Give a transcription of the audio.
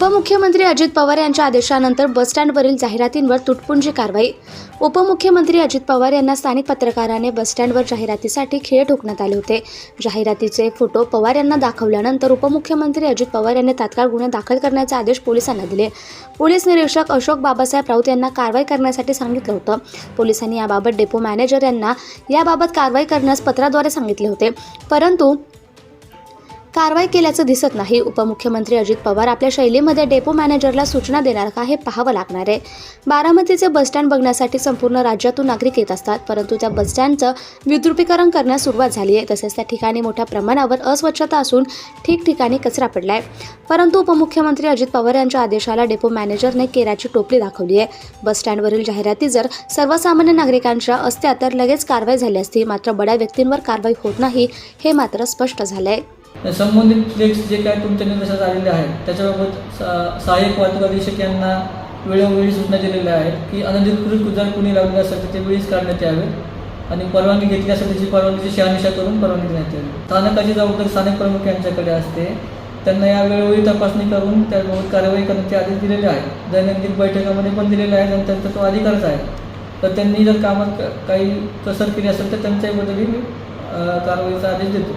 उपमुख्यमंत्री अजित पवार यांच्या आदेशानंतर बसस्टँडवरील जाहिरातींवर तुटपुंजी कारवाई. उपमुख्यमंत्री अजित पवार यांना स्थानिक पत्रकाराने बसस्टँडवर जाहिरातीसाठी खेळ ठोकण्यात आले होते. जाहिरातीचे फोटो पवार यांना दाखवल्यानंतर उपमुख्यमंत्री अजित पवार यांनी तात्काळ गुन्हे दाखल करण्याचे आदेश पोलिसांना दिले. पोलीस निरीक्षक अशोक बाबासाहेब राऊत यांना कारवाई करण्यासाठी सांगितलं होतं. पोलिसांनी याबाबत डेपो मॅनेजर यांना याबाबत कारवाई करण्यास पत्राद्वारे सांगितले होते. परंतु कारवाई केल्याचं दिसत नाही. उपमुख्यमंत्री अजित पवार आपल्या शैलीमध्ये डेपो मॅनेजरला सूचना देणार का हे पाहावं लागणार आहे. बारामतीचे बसस्टँड बघण्यासाठी संपूर्ण राज्यातून नागरिक येत असतात परंतु त्या बसस्टँडचं विद्रुपीकरण करण्यास सुरुवात झाली आहे. तसेच त्या ठिकाणी मोठ्या प्रमाणावर अस्वच्छता असून ठिकठिकाणी कचरा पडलाय. परंतु उपमुख्यमंत्री अजित पवार यांच्या आदेशाला डेपो मॅनेजरने केराची टोपली दाखवली आहे. बसस्टँडवरील जाहिराती जर सर्वसामान्य नागरिकांच्या असत्या तर लगेच कारवाई झाली असती. मात्र बड्या व्यक्तींवर कारवाई होत नाही हे मात्र स्पष्ट झालंय. संबंधित फ्लेक्स जे काय तुमच्या निर्देशात आलेले आहेत त्याच्याबाबत सा- सहाय्यक वाहतूक अधीक्षक यांना वेळोवेळी सूचना दिलेल्या आहेत की अनधिकृत गुजर कुणी लावले असेल तर ते वेळीच काढण्यात यावे आणि परवानगी घेतली असेल त्याची परवानगीची शहानिशा करून परवानगी देण्यात यावी. स्थानकाची जबाबदारी स्थानिक प्रमुख यांच्याकडे असते. त्यांना या वेळोवेळी तपासणी करून त्याबाबत कारवाई करण्याचे आदेश दिलेले आहेत. दैनंदिन बैठकामध्ये पण दिलेले आहेत आणि त्यांचा तो अधिकारच आहे. तर त्यांनी जर कामात काही कसर केली असेल तर त्यांच्याबद्दल मी कारवाईचा आदेश देतो.